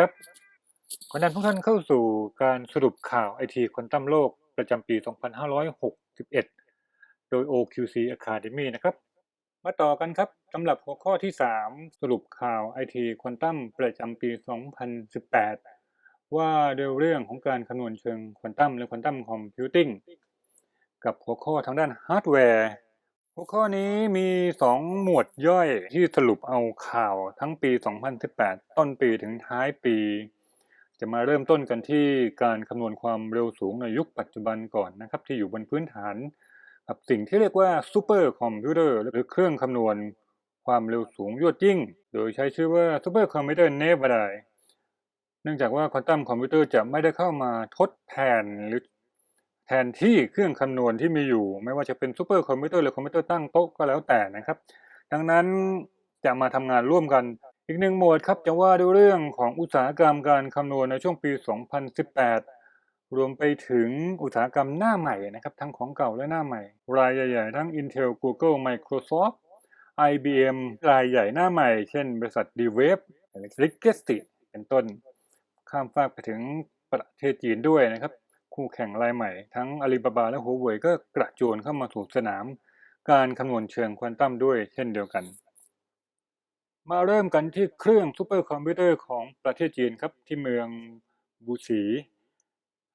ครับขอนรับทุกท่านเข้าสู่การสรุปข่าวไอทีควอนตัมโลกประจำปี 2561 โดย OQC Academy นะครับ มาต่อกันครับสำหรับหัวข้อที่ 3 สรุปข่าวไอทีควอนตัมประจำปี 2018 ว่าด้วยเรื่องของการคำนวณเชิงควอนตัมและควอนตัมคอมพิวติ้งกับหัวข้อทางด้านฮาร์ดแวร์ หัวข้อนี้มี 2 หมวดย่อยที่สรุปเอาข่าวทั้งปี 2018 ต้นปีถึงท้ายปี จะมาเริ่มต้นกันที่การคำนวณความเร็วสูงในยุคปัจจุบันก่อนนะครับ ที่อยู่บนพื้นฐานกับสิ่งที่เรียกว่าซูเปอร์คอมพิวเตอร์หรือเครื่องคำนวณความเร็วสูงยวดยิ่ง โดยใช้ชื่อว่าซูเปอร์คอมพิวเตอร์เนบ a ไดเนื่องจากว่าควอนตัมคอมพิวเตอร์จะไม่ได้เข้ามาทดแทนหรือ แทนที่เครื่องคำนวณที่มีอยู่ ไม่ว่าจะเป็นซูเปอร์คอมพิวเตอร์หรือคอมพิวเตอร์ตั้งโต๊ะก็แล้วแต่นะครับ ดังนั้นจะมาทำงานร่วมกันอีกหนึ่งหมวดครับจะว่าด้วยเรื่องของอุตสาหกรรมการคำนวณในช่วงปี 2018 รวมไปถึงอุตสาหกรรมหน้าใหม่นะครับ ทั้งของเก่าและหน้าใหม่ รายใหญ่ๆ ทั้ง Intel Google Microsoft IBM รายใหญ่หน้าใหม่ เช่นบริษัท d w a v e l e g a c y เป็นต้น ข้ามฟากไปถึงประเทศจีนด้วยนะครับ คู่แข่งรายใหม่ ทั้งอาลีบาบาและหัวเว่ยก็กระโจนเข้ามาสู่สนาม การคำนวณเชิงควอนตัมด้วยเช่นเดียวกัน มาเริ่มกันที่เครื่องซูเปอร์คอมพิวเตอร์ของประเทศจีนครับที่เมืองบูฉี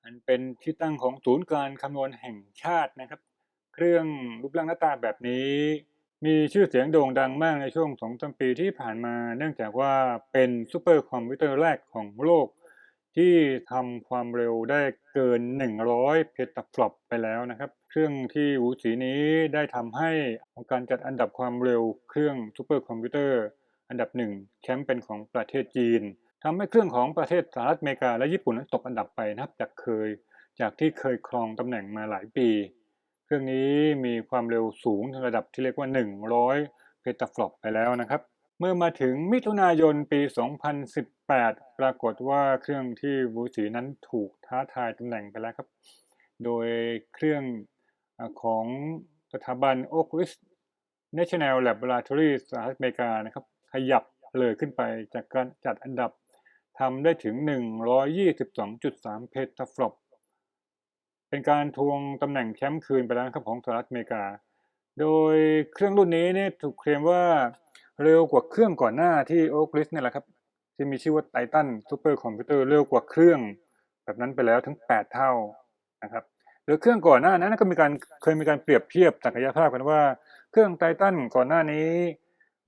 อันเป็นที่ตั้งของศูนย์การคำนวณแห่งชาตินะครับ เครื่องรูปร่างหน้าตาแบบนี้มีชื่อเสียงโด่งดังมากในช่วงสองสามปีที่ผ่านมา เนื่องจากว่าเป็นซูเปอร์คอมพิวเตอร์แรกของโลก ที่ทำความเร็วได้เกิน 100 เพตาฟลอปไปแล้วนะครับ เครื่องที่หูสีนี้ได้ทำให้การจัดอันดับความเร็วเครื่องซูเปอร์คอมพิวเตอร์อันดับหนึ่งแชมป์เป็นของประเทศจีนทำให้เครื่องของประเทศสหรัฐอเมริกาและญี่ปุ่นนั้นตกอันดับไปนับจากเคย จากที่เคยครองตำแหน่งมาหลายปี เครื่องนี้มีความเร็วสูงถึงระดับที่เรียกว่า 100 เพตาฟลอปไปแล้วนะครับ เมื่อมาถึงมิถุนายนปี 2018 ปรากฏว่าเครื่องที่วูสีนั้นถูกท้าทายตำแหน่งไปแล้วครับ โดยเครื่องของสถาบัน Oak Ridge National Laboratory สหรัฐอเมริกานะครับ ขยับเลยขึ้นไปจากการจัดอันดับทำได้ถึง 122.3 เพตาฟลอปเป็นการทวงตำแหน่งแชมป์คืนไปแล้วครับของสหรัฐอเมริกา โดยเครื่องรุ่นนี้เนี่ยถูกเคลมว่า เร็วกว่าเครื่องก่อนหน้าที่ Oak Ridge เนี่ยแหละครับที่มีชื่อว่า Titan Super Computer เตอร์เร็วกว่าเครื่อง แบบนั้นไปแล้วถึง 8 เท่านะครับหรือเครื่องก่อนหน้านั้นก็มีการเคยมีการเปรียบเทียบศักยภาพกันว่า เครื่องไททันก่อนหน้านี้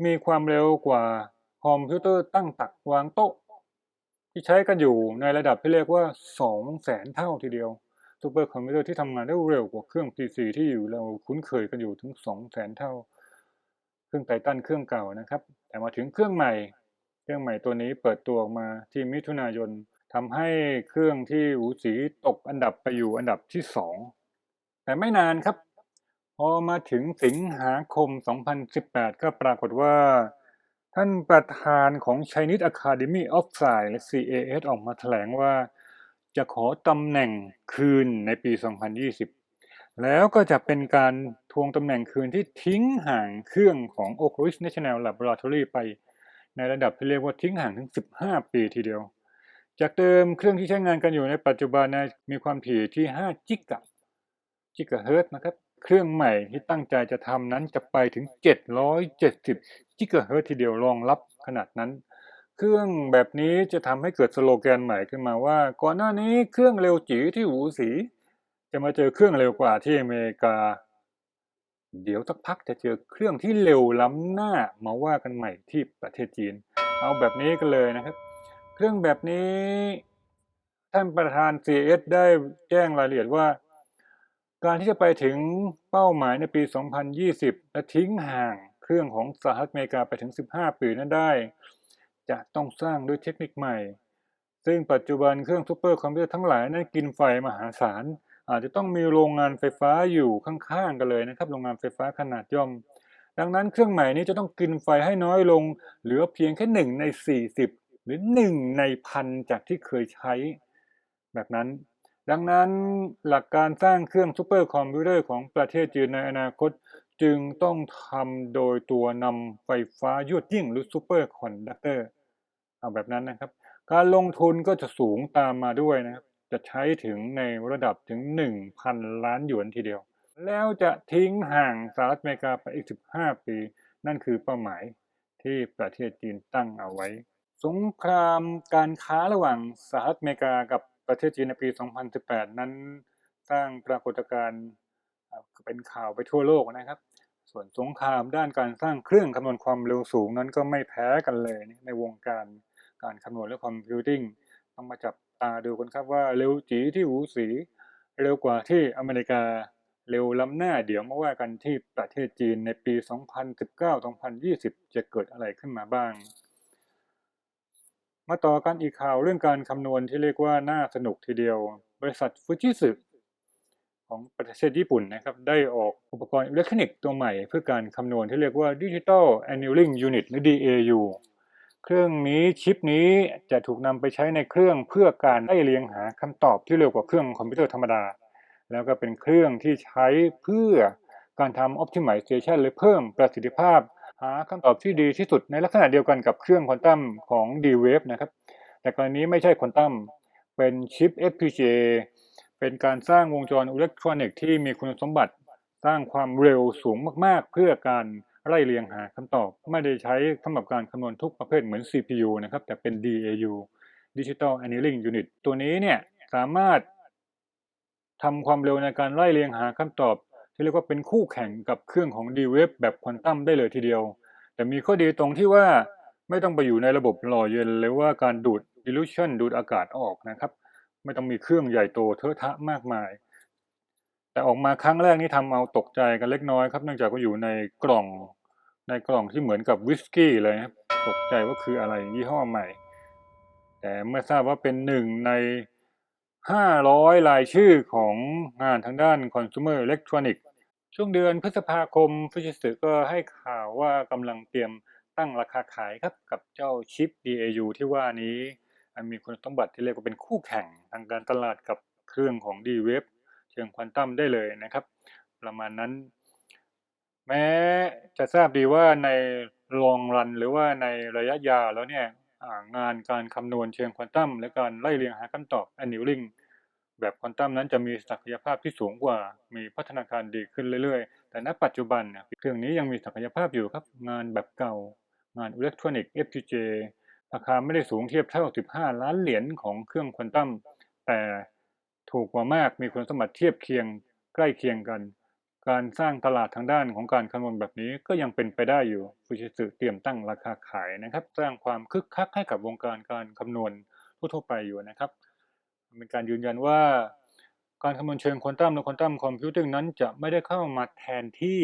มีความเร็วกว่าคอมพิวเตอร์ตั้งตักวางโต๊ะ ที่ใช้กันอยู่ในระดับที่เรียกว่า2แสนเท่าทีเดียวซูเปอร์คอมพิวเตอร์ที่ทำงานได้เร็วกว่าเครื่อง PC ที่อยู่เราคุ้นเคยกันอยู่ถึง2แสนเท่า เครื่องไททันเครื่องเก่านะครับ แต่มาถึงเครื่องใหม่ เครื่องใหม่ตัวนี้เปิดตัวออกมาที่มิถุนายนทำให้เครื่องที่หูสีตกอันดับไปอยู่อันดับที่ 2 แต่ไม่นานครับ พอมาถึงสิงหาคม 2018 ก็ปรากฏว่า ท่านประธานของ Chinese Academy of Science และ CAS ออกมาแถลงว่า จะขอตำแหน่งคืนในปี 2020 แล้วก็จะเป็นการทวงตำแหน่งคืนที่ทิ้งห่างเครื่องของ Oak Ridge National Laboratory ไป ในระดับที่เรียกว่าทิ้งห่างถึง 15 ปีทีเดียว จากเดิมเครื่องที่ใช้งานกันอยู่ในปัจจุบันนะมีความถี่ที่ 5 จิกะจิกะเฮิร์ตนะครับ เครื่องใหม่ที่ตั้งใจจะทำนั้นจะไปถึง 770 จิกะเฮิร์ตทีเดียวรองรับขนาดนั้น เครื่องแบบนี้จะทำให้เกิดสโลแกนใหม่ขึ้นมาว่า ก่อนหน้านี้เครื่องเร็วจีที่หูสี จะมาเจอเครื่องเร็วกว่าที่อเมริกา เดี๋ยวสักพักจะเจอเครื่องที่เร็วล้ำหน้ามาว่ากันใหม่ที่ประเทศจีน เอาแบบนี้กันเลยนะครับ เครื่องแบบนี้ท่านประธาน CS ได้แจ้งรายละเอียดว่า การที่จะไปถึงเป้าหมายในปี 2020 และทิ้งห่างเครื่องของสหรัฐอเมริกาไปถึง 15 ปีนั้นได้ จะต้องสร้างด้วยเทคนิคใหม่ ซึ่งปัจจุบันเครื่องซูเปอร์คอมพิวเตอร์ทั้งหลายนั้นกินไฟมหาศาล อาจจะต้องมีโรงงานไฟฟ้าอยู่ข้างๆกันเลยนะครับโรงงานไฟฟ้าขนาดย่อม ดังนั้นเครื่องใหม่นี้จะต้องกินไฟให้น้อยลง เหลือเพียงแค่หนึ่งใน 40 หรือหนึ่งในพันจากที่เคยใช้ แบบนั้น ดังนั้นหลักการสร้างเครื่องซูเปอร์คอมพิวเตอร์ของประเทศจีนในอนาคตจึงต้องทำโดยตัวนำไฟฟ้ายวดยิ่งหรือซูเปอร์คอนดักเตอร์เอาแบบนั้นนะครับ การลงทุนก็จะสูงตามมาด้วยนะครับ จะใช้ถึงในระดับถึง 1,000 ล้านหยวนทีเดียว แล้วจะทิ้งห่างสหรัฐอเมริกาไปอีก 15 ปี นั่นคือเป้าหมายที่ประเทศจีนตั้งเอาไว้ สงครามการค้าระหว่างสหรัฐอเมริกากับประเทศจีนในปี 2018 นั้นสร้างปรากฏการณ์เป็นข่าวไปทั่วโลกนะครับ ส่วนสงครามด้านการสร้างเครื่องคำนวณความเร็วสูงนั้นก็ไม่แพ้กันเลยในวงการการคำนวณและคอมพิวติ้งต้องมาจับ ตาดูกันครับว่าเร็วจีที่หูสี เร็วกว่าที่อเมริกาเร็วล้ำหน้าเดี๋ยวมาว่ากันที่ประเทศจีนในปี 2019-2020 จะเกิดอะไรขึ้นมาบ้าง มาต่อกันอีกข่าวเรื่องการคำนวณที่เรียกว่าน่าสนุกทีเดียว บริษัทฟูจิสึของประเทศญี่ปุ่นนะครับ ได้ออกอุปกรณ์อิเล็กทรอนิกส์ตัวใหม่ เพื่อการคำนวณที่เรียกว่า Digital Annealing Unit หรือ DAU เครื่องนี้ชิปนี้จะถูกนำไปใช้ในเครื่องเพื่อการไล่เรียงหาคำตอบที่เร็วกว่าเครื่องคอมพิวเตอร์ธรรมดา แล้วก็เป็นเครื่องที่ใช้เพื่อการทำ optimization หรือเพิ่มประสิทธิภาพ หาคำตอบที่ดีที่สุดในลักษณะเดียวกันกับเครื่องควอนตัมของ D-Wave นะครับ แต่กรณีนี้ไม่ใช่ควอนตัมเป็นชิป FPGA เป็นการสร้างวงจรอิเล็กทรอนิกส์ที่มีคุณสมบัติสร้างความเร็วสูงมาก ๆ เพื่อการ ไล่เรียงหาคำตอบ ไม่ได้ใช้สำหรับการคำนวณทุกประเภทเหมือน CPU นะครับ แต่เป็น DAU Digital Annealing Unit ตัวนี้เนี่ยสามารถทำความเร็วในการไล่เรียงหาคำตอบ ที่เรียกว่าเป็นคู่แข่งกับเครื่องของ D-Wave แบบควอนตัมได้เลยทีเดียว แต่มีข้อดีตรงที่ว่าไม่ต้องไปอยู่ในระบบหล่อเย็นหรือว่าการดูด dilution ดูดอากาศออกนะครับ ไม่ต้องมีเครื่องใหญ่โตเทอะทะมากมาย แต่ออกมาครั้งแรกนี่ทำเอาตกใจกันเล็กน้อยครับ เนื่องจากว่าอยู่ในกล่อง ในกล่องที่เหมือนกับวิสกี้เลยครับตกใจว่าคืออะไรยี่ห้อใหม่ แต่เมื่อทราบว่าเป็นหนึ่งใน 500 รายชื่อของงานทางด้าน consumer electronics ช่วงเดือนพฤษภาคมฟูจิสึก็ให้ข่าวว่ากำลังเตรียมตั้งราคาขายครับกับเจ้าชิป DAU ที่ว่านี้มีคุณสมบัติที่เรียกว่าเป็นคู่แข่งทางการตลาดกับเครื่องของ D-Wave เชิงควอนตัมได้เลยนะครับ ประมาณนั้น แม้จะทราบดีว่าในลองรันหรือว่าในระยะยาวแล้วเนี่ยงานการคำนวณเชิงควอนตัมและการไล่เรียงหาคำตอบ annealing แบบควอนตัมนั้นจะมีศักยภาพที่สูงกว่า มีพัฒนาการดีขึ้นเรื่อยๆ แต่ณปัจจุบันเนี่ยเครื่องนี้ยังมีศักยภาพอยู่ครับ งานแบบเก่า งานอิเล็กทรอนิกส์ FPGA ราคาไม่ได้สูงเทียบเท่า 15 ล้านเหรียญของเครื่องควอนตัมแต่ถูกกว่ามากมีคุณสมบัติเทียบเคียงใกล้เคียงกัน การสร้างตลาดทางด้านของการคำนวณแบบนี้ก็ยังเป็นไปได้อยู่ฟูจิสึเตรียมตั้งราคาขายนะครับ สร้างความคึกคักให้กับวงการการคำนวณทั่วไปอยู่นะครับ เป็นการยืนยันว่าการคำนวณเชิงควอนตัมและควอนตัมคอมพิวติ้งนั้นจะไม่ได้เข้ามาแทนที่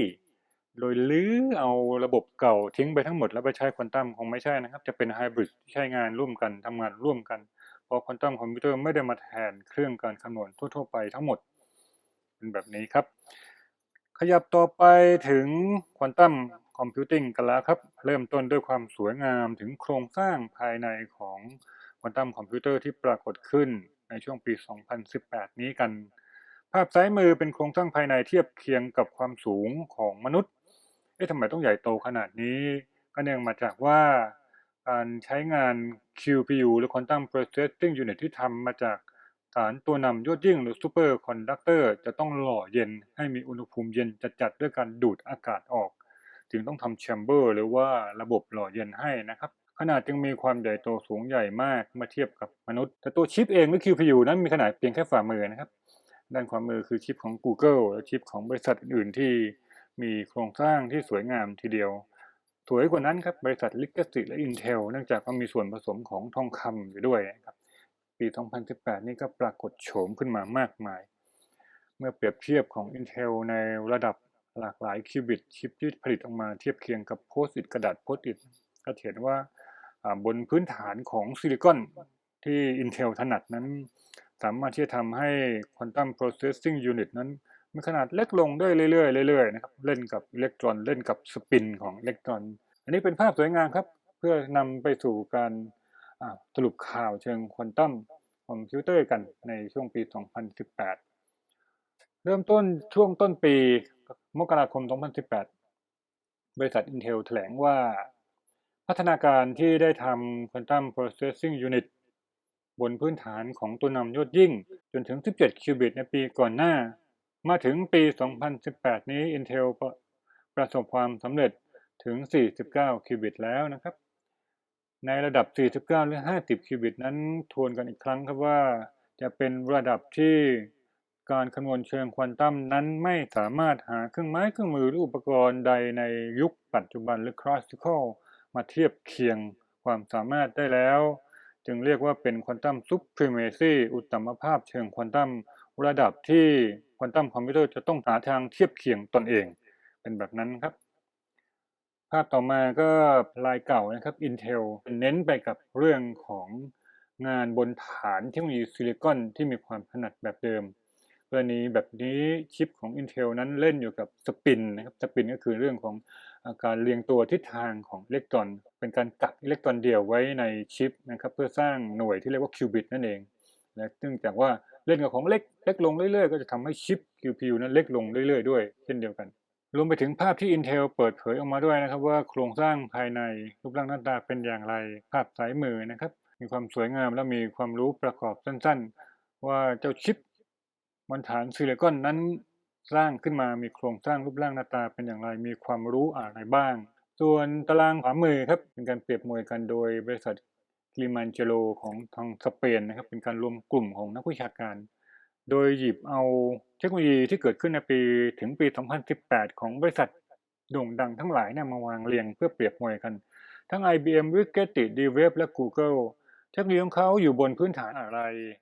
โดยลื้อเอาระบบเก่าทิ้งไปทั้งหมดแล้วไปใช้ควอนตัมคงไม่ใช่นะครับ จะเป็นไฮบริดใช้งานร่วมกันทำงานร่วมกันเพราะควอนตัมคอมพิวเตอร์ไม่ได้มาแทนเครื่องการคำนวณทั่วๆไปทั้งหมด เป็นแบบนี้ครับ ยับต่อไปถึงควอนตัมคอมพิวติ้งกันแล้วครับ เริ่มต้นด้วยความสวยงามถึงโครงสร้างภายในของควอนตัมคอมพิวเตอร์ที่ปรากฏขึ้นในช่วงปี 2018 นี้กัน ภาพซ้ายมือเป็นโครงสร้างภายในเทียบเคียงกับความสูงของมนุษย์ เอ๊ะทำไมต้องใหญ่โตขนาดนี้ ก็เนื่องมาจากว่าการใช้งาน QPU หรือ Quantum Processing Unit ที่ทำมาจาก ฐานตัวนำยอดยิ่งหรือ Super Conductor จะต้องหล่อเย็นให้มีอุณหภูมิเย็นจัดๆด้วยการดูดอากาศออก จึงต้องทำแชมเบอร์หรือว่าระบบหล่อเย็นให้นะครับ ขนาดจึงมีความใหญ่โตสูงใหญ่มากเมื่อเทียบกับมนุษย์ แต่ตัวชิปเองหรือ QPU นั้นมีขนาดเพียงแค่ฝ่ามือนะครับ ด้านขวามมือคือชิปของ Google และชิปของบริษัทอื่นๆที่มีโครงสร้างที่สวยงามทีเดียวสวยกว่านั้นครับบริษัท Legacy และ Intel เนื่องจากว่ามีส่วนผสมของทองคำอยู่ด้วยนะครับ ปี 2018 นี่ก็ปรากฏโฉมขึ้นมามากมาย เมื่อเปรียบเทียบของ Intel ในระดับหลากหลายคิวบิตชิปที่ผลิตออกมาเทียบเคียงกับโพสต์อิทกระดาษโพสต์อิทก็เห็นว่าบนพื้นฐานของซิลิคอนที่ Intel ถนัดนั้น สามารถที่จะทำให้ Quantum Processing Unit นั้นมีขนาดเล็กลงได้เรื่อยๆเรื่อยๆนะครับเล่นกับอิเล็กตรอนเล่นกับสปินของอิเล็กตรอน อันนี้เป็นภาพสวยงามครับ เพื่อนำไปสู่การ สรุปข่าวเชิงควอนตัมคอมพิวเตอร์กันในช่วงปี 2018 เริ่มต้นช่วงต้นปีมกราคม 2018 บริษัท Intel แถลงว่า พัฒนาการที่ได้ทำ Quantum Processing Unit บนพื้นฐานของตัวนำยอดยิ่ง จนถึง 17 คิวบิตในปีก่อนหน้า มาถึงปี 2018 นี้ Intel ประประสบความสำเร็จถึง 49 คิวบิตแล้วนะครับ ในระดับ 49 หรือ 50 คิวบิตนั้นทวนกันอีกครั้งครับว่า จะเป็นระดับที่การคำนวณเชิงควอนตัมนั้นไม่สามารถหาเครื่องไม้เครื่องมือหรืออุปกรณ์ใดในยุคปัจจุบันหรือ classical มาเทียบเคียงความสามารถได้แล้ว จึงเรียกว่าเป็นควอนตัมซุปพรีเมซีอุตตมภาพเชิงควอนตัมระดับที่ควอนตัมคอมพิวเตอร์จะต้องหาทางเทียบเคียงตนเอง เป็นแบบนั้นครับ ภาพต่อมาก็ลายเก่านะครับ Intel เน้นไปกับเรื่องของงานบนฐานเทคโนโลยีซิลิคอนที่มีความถนัดแบบเดิมกรณีแบบนี้ชิปของ Intel นั้นเล่นอยู่กับสปินนะครับสปินก็คือเรื่องของอาการเรียงตัวทิศทางของอิเล็กตรอน เป็นการกักอิเล็กตรอนเดียวไว้ในชิปนะครับเพื่อสร้างหน่วยที่เรียกว่าคิวบิตนั่นเองและเนื่องจากว่าเล่นกับของเล็กเล็กลงเรื่อยๆ ก็จะทำให้ชิป QPU นั้นเล็กลงเรื่อยๆ ด้วย เช่นเดียวกัน รวมไปถึงภาพที่ Intel เปิดเผยออกมาด้วยนะครับ ว่าโครงสร้างภายในรูปร่างหน้าตาเป็นอย่างไรภาพสายมือนะครับ มีความสวยงามและมีความรู้ประกอบสั้นๆ ว่าเจ้าชิปบนฐานซิลิคอนนั้นสร้างขึ้นมามีโครงสร้างรูปร่างหน้าตาเป็นอย่างไร มีความรู้อะไรบ้าง ส่วนตารางขวามือครับเป็นการเปรียบมวยกันโดยบริษัทกลิมันเจโรของทางสเปนนะครับเป็นการรวมกลุ่มของนักวิชาการ โดยหยิบเอา ทคโนโลยีที่เกิดขึ้นในปีถึงปี 2018 ของบริษัทโด่งดังทั้งหลายเนี่ยมาวางเรียงเพื่อเปรียบมวยกัน ทั้ง IBM, Rigetti, D-Wave และ Google เทคโนโลยีของเขาอยู่บนพื้นฐานอะไร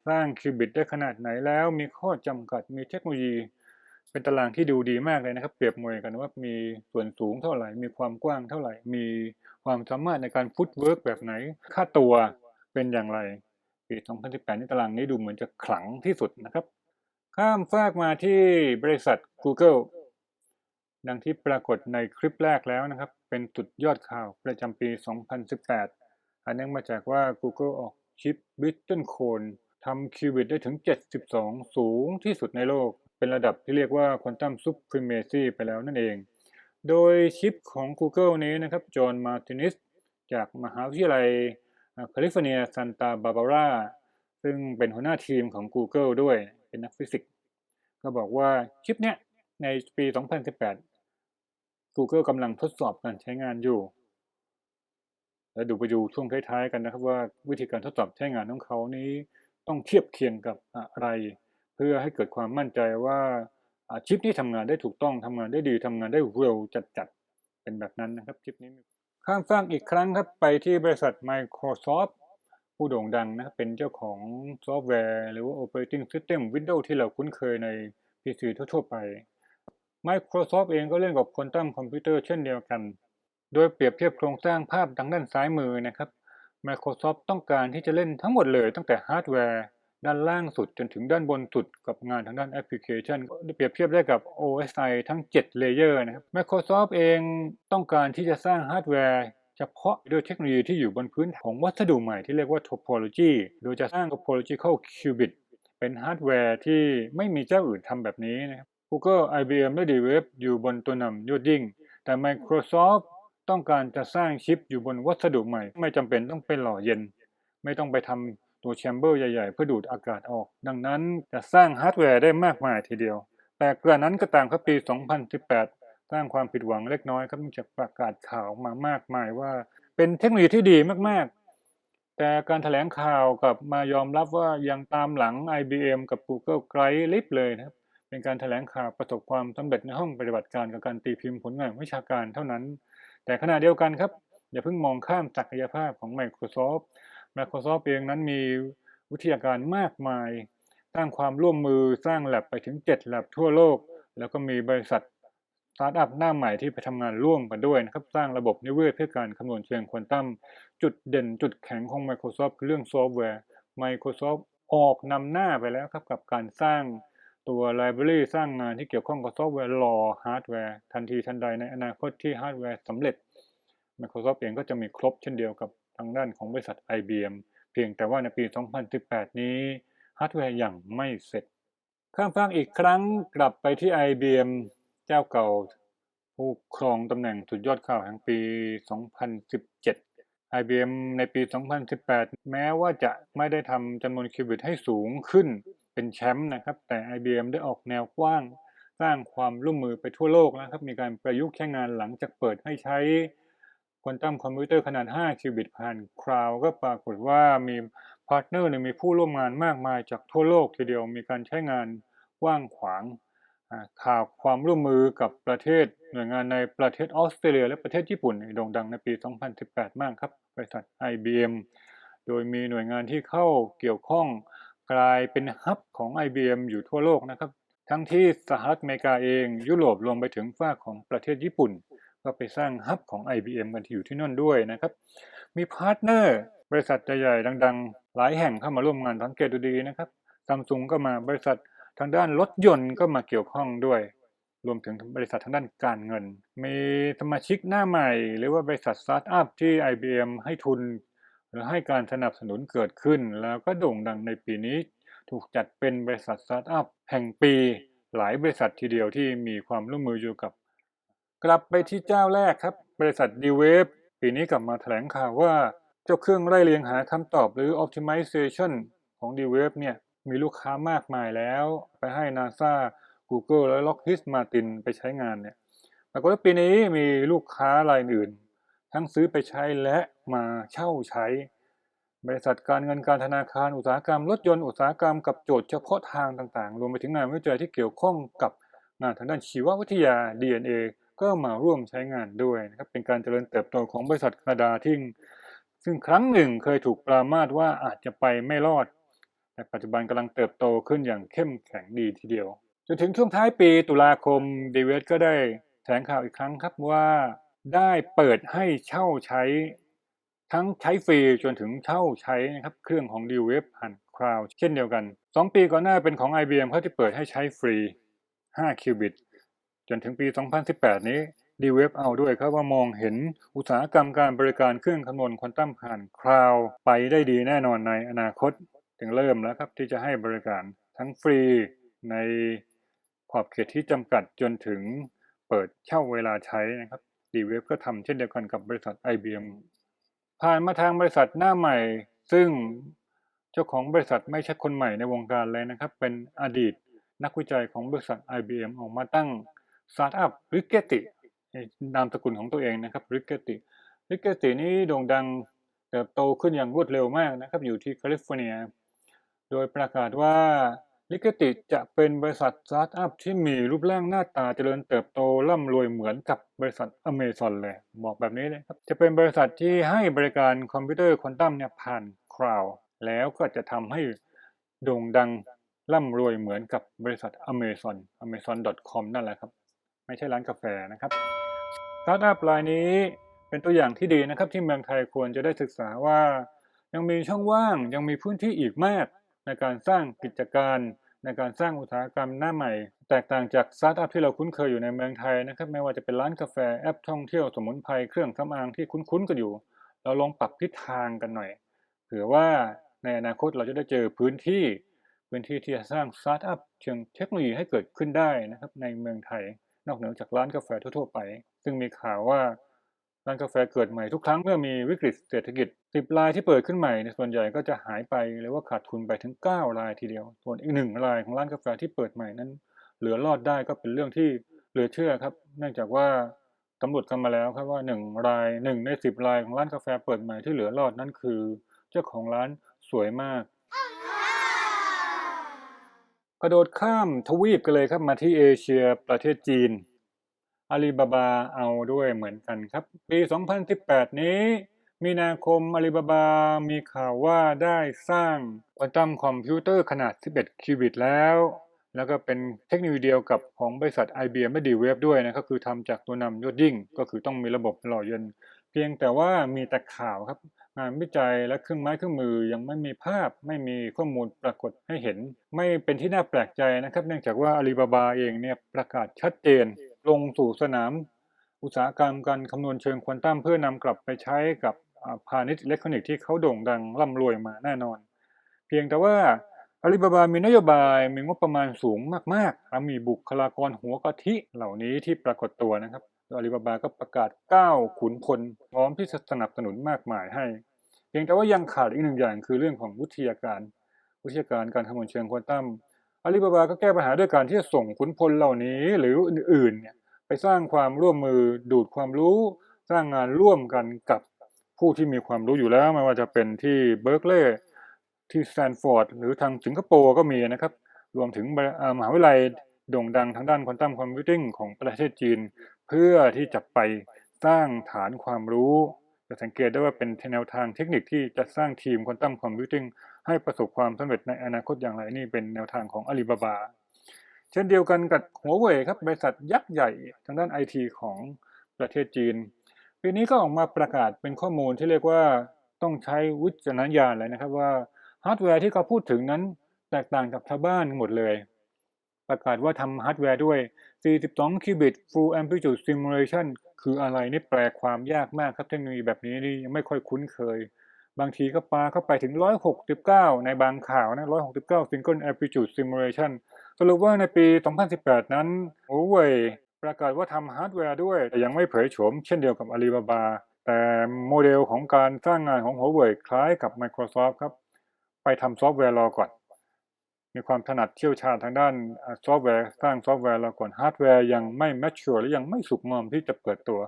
สร้างคิวบิตได้ขนาดไหนแล้ว มีข้อจำกัด มีเทคโนโลยี เป็นตารางที่ดูดีมากเลยนะครับ เปรียบมวยกันว่ามีส่วนสูงเท่าไหร่ มีความกว้างเท่าไหร่ มีความสามารถในการฟุตเวิร์กแบบไหน ค่าตัวเป็นอย่างไร ปี 2018 นี่ตารางนี้ดูเหมือนจะขลังที่สุดนะครับ ข้ามฟากมาที่บริษัท Google ดังที่ปรากฏในคลิปแรกแล้วนะครับ เป็นสุดยอดข่าวประจำปี 2018 อันเนื่องมาจากว่า Google ออกชิป Brittle Cone ทำคิวบิตได้ถึง 72 สูงที่สุดในโลก เป็นระดับที่เรียกว่า Quantum Supremacy ไปแล้วนั่นเอง โดยชิปของ Google นี้นะครับจอห์นมาร์ตินิสจากมหาวิทยาลัยแคลิฟอร์เนียซันตาบาบาราซึ่งเป็นหัวหน้าทีมของ Google ด้วย เป็นนักฟิสิกส์ก็บอกว่าชิปเนี้ยในปี 2018 Google กำลังทดสอบการใช้งานอยู่ แล้วดูไปดูช่วงท้ายๆกันนะครับว่าวิธีการทดสอบใช้งานของเขานี้ต้องเทียบเคียงกับอะไร เพื่อให้เกิดความมั่นใจว่าชิปนี้ทำงานได้ถูกต้องทำงานได้ดีทำงานได้เร็วจัดๆเป็นแบบนั้นนะครับชิปนี้ข้ามฟากอีกครั้งครับไปที่บริษัท Microsoft ผู้โด่งดังนะครับเป็นเจ้าของซอฟต์แวร์ หรือว่า Operating System Windows ที่เราคุ้นเคยใน PC ทั่วๆไป Microsoft เองก็เล่นกับควอนตัมคอมพิวเตอร์เช่นเดียวกัน โดยเปรียบเทียบโครงสร้างภาพทางด้านซ้ายมือนะครับ Microsoft ต้องการที่จะเล่นทั้งหมดเลยตั้งแต่ฮาร์ดแวร์ด้านล่างสุดจนถึงด้านบนสุดกับงานทางด้านแอปพลิเคชันเปรียบเทียบได้กับ OSI ทั้ง 7 เลเยอร์นะครับ Microsoft เองต้องการที่จะสร้างฮาร์ดแวร์ เฉพาะด้วยเทคโนโลยีที่อยู่บนพื้นของวัสดุใหม่ที่เรียกว่า topology โดยจะสร้าง topological qubit เป็นฮาร์ดแวร์ที่ไม่มีเจ้าอื่นทำแบบนี้นะครับ Google, IBM และ D-Wave อยู่บนตัวนำยอดยิ่ง แต่ Microsoft ต้องการจะสร้างชิปอยู่บนวัสดุใหม่ ไม่จำเป็นต้องเป็นหล่อเย็น ไม่ต้องไปทำตัวแชมเบอร์ใหญ่ๆ เพื่อดูดอากาศออก ดังนั้นจะสร้างฮาร์ดแวร์ได้มากมายทีเดียว แต่กระนั้นก็ตามครับปี 2018 สร้างความผิดหวังเล็กน้อยครับเนื่องจากประกาศข่าวมามากมายว่า เป็นเทคโนโลยีที่ดีมากๆ แต่การถแถลงข่าวกับมายอมรับว่ายังตามหลัง IBM กับ Google ไกลลิบเลยนะครับ เป็นการถแถลงข่าวประสบความสำเร็จในห้องปฏิบัติการกับการตีพิมพ์ผลงานวิชาการเท่านั้น แต่ขณะเดียวกันครับอย่าเพิ่งมองข้ามศักยภาพของ Microsoft Microsoft เองนั้นมีวิทยาการมากมาย สร้างความร่วมมือสร้างแลบไปถึง7แลบทั่วโลก แล้วก็มีบริษัท สตาร์ทอัพหน้าใหม่ที่ไปทำงานร่วมกันด้วยนะครับสร้างระบบนิเวศเพื่อการคำนวณเชิงควอนตัมจุดเด่นจุดแข็งของ Microsoft คือเรื่องซอฟต์แวร์ Microsoft ออกนำหน้าไปแล้วครับกับการสร้างตัวไลบรารีสร้างงานที่เกี่ยวข้องกับซอฟต์แวร์รอฮาร์ดแวร์ทันทีทันใดในอนาคตที่ฮาร์ดแวร์สำเร็จ Microsoft เองก็จะมีครบเช่นเดียวกับทางด้านของบริษัท IBM เพียงแต่ว่าในปี 2018 นี้ฮาร์ดแวร์ยังไม่เสร็จ ข้ามฟากอีกครั้งกลับไปที่ IBM เจ้าเก่า ผู้ครองตำแหน่งสุดยอดข่าวแห่งปี 2017 IBM ในปี 2018 แม้ว่าจะไม่ได้ทำจำนวนคิวบิตให้สูงขึ้นเป็นแชมป์นะครับ แต่ IBM ได้ออกแนวกว้าง สร้างความร่วมมือไปทั่วโลกนะครับ มีการประยุกต์ใช้งานหลังจากเปิดให้ใช้ควอนตัมคอมพิวเตอร์ขนาด 5 คิวบิตผ่านคราวก็ปรากฏว่ามีพาร์ทเนอร์เนี่ยมีผู้ร่วมงานมากมายจากทั่วโลกทีเดียวมีการใช้งานกว้างขวาง ข่าวความร่วมมือกับประเทศหน่วยงานในประเทศออสเตรเลีย และประเทศญี่ปุ่นโด่งดังในปี 2018 มากครับบริษัท IBM โดยมีหน่วยงานที่เข้าเกี่ยวข้องกลายเป็นฮับของ IBM อยู่ทั่วโลกนะครับ ทั้งที่สหรัฐอเมริกาเอง ยุโรปรวมไปถึงฝ้ากของประเทศญี่ปุ่น ก็ไปสร้างฮับของ IBM กันที่อยู่ที่นั่นด้วยนะครับ มีพาร์ทเนอร์บริษัทใหญ่ๆดัง ๆ หลายแห่งเข้ามาร่วมงานสังเกตดูดีนะครับซัมซุงก็มาบริษัท ทางด้านรถยนต์ก็มาเกี่ยวข้องด้วย รวมถึงบริษัททางด้านการเงิน มีสมาชิกหน้าใหม่ หรือว่าบริษัทสตาร์ทอัพที่ IBM ให้ทุน หรือให้การสนับสนุนเกิดขึ้น แล้วก็โด่งดังในปีนี้ ถูกจัดเป็นบริษัทสตาร์ทอัพแห่งปี หลายบริษัททีเดียวที่มีความร่วมมืออยู่กับ กลับไปที่เจ้าแรกครับ บริษัท d w a v e ปีนี้กลับมาแถลงข่าวว่า เจ้าเครื่องไล่เรียงหาคำตอบหรือ optimization ของ d w a v e เนี่ย มีลูกค้ามากมายแล้ว ไปให้ NASA Google และ Lockheed Martin ไปใช้งานเนี่ยปรากฏว่าปีนี้มีลูกค้ารายอื่น ทั้งซื้อไปใช้และมาเช่าใช้ บริษัทการเงินการธนาคารอุตสาหกรรม รถยนต์อุตสาหกรรมกับโจทย์เฉพาะทางต่างๆ รวมไปถึงงานวิจัยที่เกี่ยวข้องกับงานทางด้านชีววิทยา DNA ก็มาร่วมใช้งานด้วยนะครับเป็นการเจริญเติบโตของบริษัทกระดาทิ้งซึ่งครั้งหนึ่งเคยถูกปรามาสว่าอาจจะไปไม่รอด แต่ปัจจุบันกำลังเติบโตขึ้นอย่างเข้มแข็งดีทีเดียว จนถึงช่วงท้ายปีตุลาคมดีเวสก็ได้แถลงข่าวอีกครั้งครับว่าได้เปิดให้เช่าใช้ ทั้งใช้ฟรีจนถึงเช่าใช้นะครับเครื่องของ d w a v e ผ่านคลาวเช่นเดียวกัน 2 ปีก่อนหน้าเป็นของ IBM เขาที่เปิดให้ใช้ฟรี 5 คิวบิต จนถึงปี 2018 นี้ d w a v e เอาด้วยครับว่ามองเห็นอุตสาหกรรมการบริการเครื่องคำนวณควอนตัมผ่านคลาวไปได้ดีแน่นอนในอนาคต ถึงเริ่มแล้วครับที่จะให้บริการทั้งฟรีในขอบเขตที่จำกัดจนถึงเปิดเช่าเวลาใช้นะครับ d w a v e ก็ทำเช่นเดียวกันกับบริษัท IBM ผ่านมาทางบริษัทหน้าใหม่ ซึ่งเจ้าของบริษัทไม่ใช่คนใหม่ในวงการเลยนะครับ เป็นอดีตนักวิจัยของบริษัท IBM ออกมาตั้งสตาร์ทอัพริกเกตินามสกุลของตัวเองนะครับริกเกติริกเกตินี้โด่งดังเติบโตขึ้นอย่างรวดเร็วมากนะครับ อยู่ที่แคลิฟอร์เนีย โดยประกาศว่าลิกติจะเป็นบริษัทสตาร์ทอัพที่มีรูปร่างหน้าตาเจริญเติบโตร่ำรวยเหมือนกับบริษัทอเมซอนเลย บอกแบบนี้เลยครับ จะเป็นบริษัทที่ให้บริการคอมพิวเตอร์ควอนตัมเนี่ยผ่านคลาวด์แล้วก็จะทำให้โด่งดังร่ำรวยเหมือนกับบริษัท Amazon amazon.com นั่นแหละครับ ไม่ใช่ร้านกาแฟนะครับสตาร์ทอัพรายนี้เป็นตัวอย่างที่ดีนะครับที่เมืองไทยควรจะได้ศึกษาว่า ยังมีช่องว่างยังมีพื้นที่อีกมาก ในการสร้างกิจการ ในการสร้างอุตสาหกรรมหน้าใหม่ แตกต่างจากสตาร์ทอัพที่เราคุ้นเคยอยู่ในเมืองไทยนะครับไม่ว่าจะเป็นร้านกาแฟแอปท่องเที่ยวสมุนไพรเครื่องสำอางที่คุ้นๆกันอยู่ เราลองปรับทิศทางกันหน่อยเผื่อว่าในอนาคตเราจะได้เจอพื้นที่พื้นที่ที่จะสร้างสตาร์ทอัพเชิงเทคโนโลยีให้เกิดขึ้นได้นะครับในเมืองไทย นอกเหนือจากร้านกาแฟทั่วๆไป ซึ่งมีข่าวว่า ร้านกาแฟเกิดใหม่ทุกครั้งเมื่อมีวิกฤตเศรษฐกิจ10รายที่เปิดขึ้นใหม่ในส่วนใหญ่ก็จะหายไปหรือว่าขาดทุนไปถึง 9 รายทีเดียว ส่วนอีกหนึ่งรายของร้านกาแฟที่เปิดใหม่นั้น เหลือรอดได้ก็เป็นเรื่องที่เหลือเชื่อครับ เนื่องจากว่าตำรวจกันมาแล้วครับว่า 1 ราย 1 ใน 10 รายของร้านกาแฟเปิดใหม่ที่เหลือรอดนั่นคือ เจ้าของร้านสวยมาก กระโดดข้ามทวีปกันเลยครับมาที่เอเชียประเทศจีน อาลีบาบาเอาด้วยเหมือนกันครับ ปี 2018 นี้ มีนาคมอาลีบาบา มีข่าวว่าได้สร้างควอนตัมคอมพิวเตอร์ขนาด 11 คิวบิตแล้ว แล้วก็เป็นเทคโนโลยีเดียวกับของบริษัท IBM และ D-Wave ด้วยนะครับคือทำจากตัวนำยอดยิ่ง ก็คือต้องมีระบบหล่อเย็น เพียงแต่ว่ามีแต่ข่าวครับงานวิจัยและเครื่องไม้เครื่องมือยังไม่มีภาพไม่มีข้อมูลปรากฏให้เห็น ไม่เป็นที่น่าแปลกใจนะครับ เนื่องจากว่าอาลีบาบาเองเนี่ยประกาศชัดเจน ลงสู่สนามอุตสาหกรรมการคำนวณเชิงควอนตัมเพื่อนำกลับไปใช้กับพาณิชย์อิเล็กทรอนิกส์ที่เขาโด่งดังร่ำรวยมาแน่นอน เพียงแต่ว่าอาลีบาบามีนโยบายมีงบประมาณสูงมากๆและมีบุคลากรหัวกะทิเหล่านี้ที่ปรากฏตัวนะครับอาลีบาบาก็ประกาศ 9 ขุนพลพร้อมที่จะสนับสนุนมากมายให้ เพียงแต่ว่ายังขาดอีกหนึ่งอย่างคือเรื่องของวิทยาการ วิทยาการการคำนวณเชิงควอนตัม อาลีบาบาก็แก้ปัญหาด้วยการที่จะส่งขุนพลเหล่านี้หรืออื่นๆเนี่ยไปสร้างความร่วมมือดูดความรู้ สร้างงานร่วมกันกับผู้ที่มีความรู้อยู่แล้วไม่ว่าจะเป็นที่เบิร์กลีย์ที่สแตนฟอร์ดหรือทางสิงคโปร์ก็มีนะครับ รวมถึงมหาวิทยาลัยโด่งดังทางด้านควอนตัมคอมพิวติ้งของประเทศจีน เพื่อที่จะไปสร้างฐานความรู้ จะสังเกตได้ว่าเป็นแนวทางเทคนิคที่จะสร้างทีมควอนตัมคอมพิวติ้งให้ประสบความสำเร็จในอนาคตอย่างไรนี่เป็นแนวทางของอาลีบาบาเช่นเดียวกันกับหัวเว่ยครับบริษัทยักษ์ใหญ่ทางด้านไอทีของประเทศจีน ปีนี้ก็ออกมาประกาศเป็นข้อมูลที่เรียกว่าต้องใช้วิจารณญาณเลยนะครับว่าฮาร์ดแวร์ที่เขาพูดถึงนั้นแตกต่างกับชาวบ้านหมดเลย ประกาศว่าทำฮาร์ดแวร์ด้วย 42คิวบิต Full Amplitude Simulation คืออะไรนี่แปลความยากมากครับเทคโนโลยีแบบนี้นี่ยังไม่ค่อยคุ้นเคย บางทีก็ปาเข้าไปถึง 169 ในบางข่าวนะ 169 Single Amplitude Simulation สรุปว่าในปี 2018 นั้น Huawei ประกาศว่าทำฮาร์ดแวร์ด้วย แต่ยังไม่เผยโฉมเช่นเดียวกับ Alibaba แต่โมเดลของการสร้างงานของ Huawei คล้ายกับ Microsoft ครับ ไปทำซอฟต์แวร์รอก่อน มีความถนัดเชี่ยวชาญทางด้านซอฟต์แวร์สร้างซอฟต์แวร์รอก่อนฮาร์ดแวร์ยังไม่แมชชัวร์และยังไม่สุกงอมที่จะเปิดตัว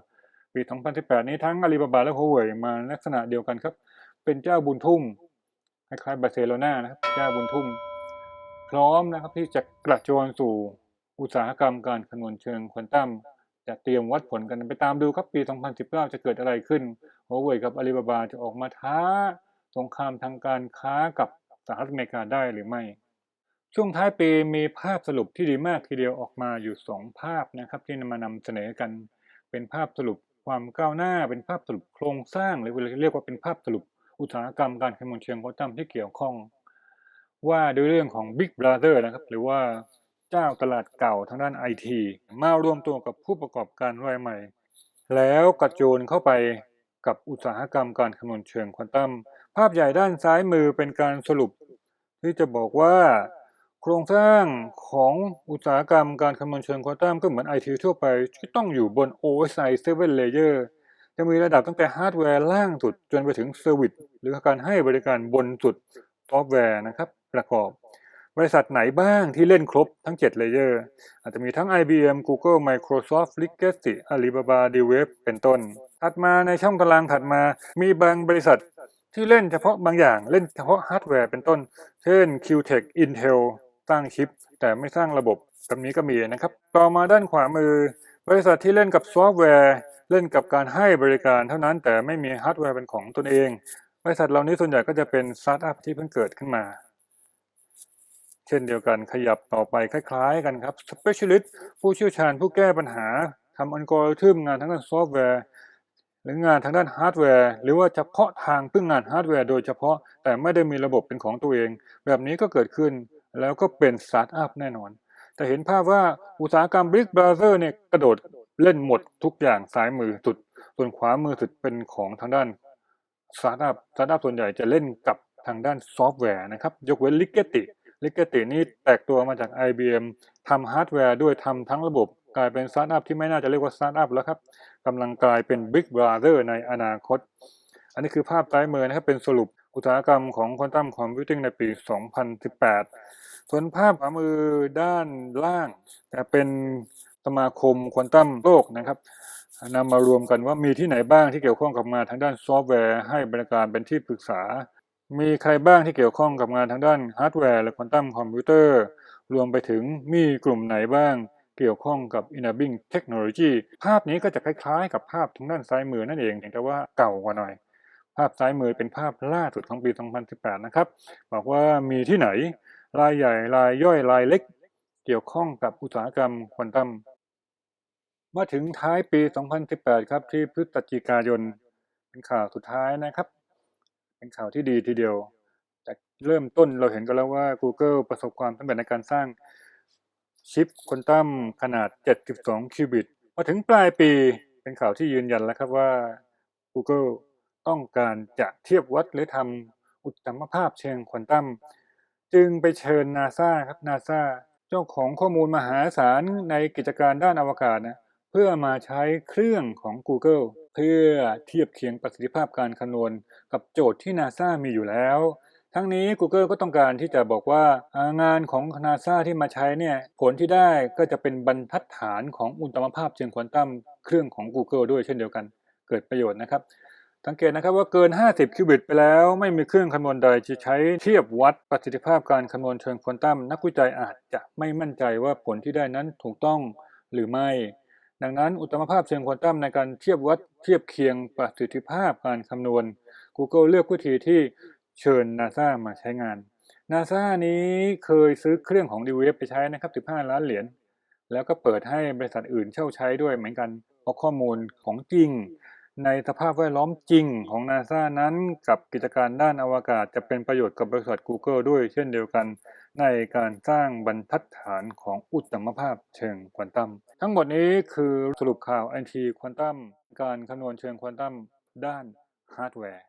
ปี 2018 นี้ทั้ง Alibaba และ Huawei มาลักษณะเดียวกันครับ เป็นเจ้าบุญทุ่มคล้ายๆบาร์เซโลนานะครับเจ้าบุญทุ่ม พร้อมนะครับที่จะกระโจนสู่อุตสาหกรรมการคำนวณเชิงควอนตัมจะเตรียมวัดผลกันไปตามดูครับปี 2019 จะเกิดอะไรขึ้น Huawei กับ Alibaba จะออกมาท้าสงครามทางการค้ากับสหรัฐอเมริกาได้หรือไม่ ช่วงท้ายปีมีภาพสรุปที่ดีมากทีเดียวออกมาอยู่ 2 ภาพนะครับ ที่นำมานำเสนอกัน เป็นภาพสรุปความก้าวหน้า เป็นภาพสรุปโครงสร้าง หรือเรียกว่าเป็นภาพสรุปอุตสาหกรรมการคำนวณเชิงควอนตัมที่เกี่ยวข้อง ว่าด้วยเรื่องของ Big Brother นะครับ หรือว่าเจ้าตลาดเก่าทางด้านไอทีมารวมตัวกับผู้ประกอบการรายใหม่ แล้วกระโจนเข้าไปกับอุตสาหกรรมการคำนวณเชิงควอนตัมภาพใหญ่ด้านซ้ายมือเป็นการสรุป ที่จะบอกว่า โครงสร้างของอุตสาหกรรมการคำนวณเชิงควอนตัมก็เหมือนไอทีทั่วไปที่ต้องอยู่บน OSI 7 layer จะมีระดับตั้งแต่ฮาร์ดแวร์ล่างสุด จนไปถึงเซอร์วิสหรือการให้บริการบนสุดซอฟต์แวร์นะครับ ประกอบ บริษัทไหนบ้างที่เล่นครบทั้ง 7 เลเยอร์ อาจจะมีทั้ง IBM Google Microsoft Legacy Alibaba d w e b เป็นต้น ถัดมาในช่องตารางถัดมา มีบางบริษัทที่เล่นเฉพาะบางอย่างเล่นเฉพาะฮาร์ดแวร์เป็นต้น เช่น QTech Intel สร้างชิป แต่ไม่สร้างระบบแบบนี้ก็มีนะครับ ต่อมาด้านขวามือ บริษัทที่เล่นกับซอฟต์แวร์ เล่นกับการให้บริการเท่านั้น แต่ไม่มีฮาร์ดแวร์เป็นของตนเอง บริษัทเหล่านี้ส่วนใหญ่ก็จะเป็นสตาร์ทอัพที่เพิ่งเกิดขึ้นมา เช่นเดียวกันขยับต่อไปคล้ายๆ กันครับ Specialist ผู้เชี่ยวชาญผู้แก้ปัญหาทำอัลกอริทึมงานทั้งด้านซอฟต์แวร์หรืองานทางด้านฮาร์ดแวร์ หรือว่าเฉพาะทางเพึ่งงานฮาร์ดแวร์โดยเฉพาะแต่ไม่ได้มีระบบเป็นของตัวเอง แบบนี้ก็เกิดขึ้น แล้วก็เป็นสตาร์ทอัพแน่นอน แต่เห็นภาพว่าอุตสาหกรรม Big Brother เนี่ยกระโดดเล่นหมดทุกอย่างซ้ายมือสุด ส่วนขวามือสุดเป็นของทางด้านสตาร์ทอัพสตาร์ทอัพส่วนใหญ่จะเล่นกับทางด้านซอฟต์แวร์นะครับ ยกเว้น Ligeti Ligeti นี่แตกตัวมาจาก IBM ทำฮาร์ดแวร์ด้วยทำทั้งระบบกลายเป็นสตาร์ทอัพที่ไม่น่าจะเรียกว่าสตาร์ทอัพแล้วครับกำลังกลายเป็น Big Brother ในอนาคต อันนี้คือภาพซ้ายมือนะครับเป็นสรุป อุตสาหกรรมของควอนตัมคอมพิวติ้งในปี 2018 ส่วนภาพขวามือด้านล่างจะเป็นสมาคมควอนตัมโลกนะครับนำมารวมกันว่ามีที่ไหนบ้างที่เกี่ยวข้องกับงานทางด้านซอฟต์แวร์ ให้บริการเป็นที่ปรึกษา มีใครบ้างที่เกี่ยวข้องกับงานทางด้านฮาร์ดแวร์และควอนตัมคอมพิวเตอร์ รวมไปถึงมีกลุ่มไหนบ้างเกี่ยวข้องกับ enabling technology ภาพนี้ก็จะคล้ายๆ กับภาพทางด้านซ้ายมือนั่นเองแต่ว่าเก่ากว่าหน่อย ภาพซ้ายมือเป็นภาพล่าสุดของปี 2018 นะครับ บอกว่ามีที่ไหน รายใหญ่รายย่อยรายเล็ก เกี่ยวข้องกับอุตสาหกรรมควอนตัมมาถึงท้ายปี 2018 ครับที่พฤศจิกายน เป็นข่าวสุดท้ายนะครับ เป็นข่าวที่ดีทีเดียว จากเริ่มต้นเราเห็นกันแล้วว่า Google ประสบความสำเร็จในการสร้างชิปควอนตัมขนาด 72 คิวบิต มาถึงปลายปีเป็นข่าวที่ยืนยันแล้วครับว่า Google ต้องการจะเทียบวัดหรือทำอุตสมภาพเชิงควอนตัมจึงไปเชิญนาซาครับนาซาเจ้าของข้อมูลมหาศาลในกิจการด้านอวกาศนะเพื่อมาใช้เครื่องของ Google เพื่อเทียบเคียงประสิทธิภาพการคำนวณกับโจทย์ที่ NASA มีอยู่แล้ว ทั้งนี้ Google ก็ต้องการที่จะบอกว่างานของ NASA ที่มาใช้เนี่ยผลที่ได้ก็จะเป็นบรรทัดฐานของอุณตมภาพเชิงควอนตัมเครื่องของ Google ด้วยเช่นเดียวกัน เกิดประโยชน์นะครับ สังเกตนะครับว่าเกิน 50 คิวบิตไปแล้วไม่มีเครื่องคำนวณใดจะใช้เทียบวัดประสิทธิภาพการคำนวณเชิงควอนตัมนักวิจัยอาจจะไม่มั่นใจว่าผลที่ได้นั้นถูกต้องหรือไม่ ดังนั้นอุตมภาพเชิงควอนตัมในการเทียบวัดเทียบเคียงประสิทธิภาพการคำนวณ Google เลือกวิธีที่เชิญ NASA มาใช้งาน NASA นี้เคยซื้อเครื่องของ d w f ไปใช้นะครับ 15 ล้านเหรียญแล้วก็เปิดให้บริษัทอื่นเช่าใช้ด้วยเหมือนกันเพราะข้อมูลของจริง ในสภาพแวดล้อมจริงของนาซ a นั้นกับกิจการด้านอวกาศจะเป็นประโยชน์กับบริษัท Google ด้วยเช่นเดียวกัน ในการสร้างบรรทัดฐานของอุตมภาพเชิงควอนตัม ทั้งหมดนี้คือสรุปข่าวไอทีควอนตัมการคำนวณเชิงควอนตัมด้านฮาร์ดแวร์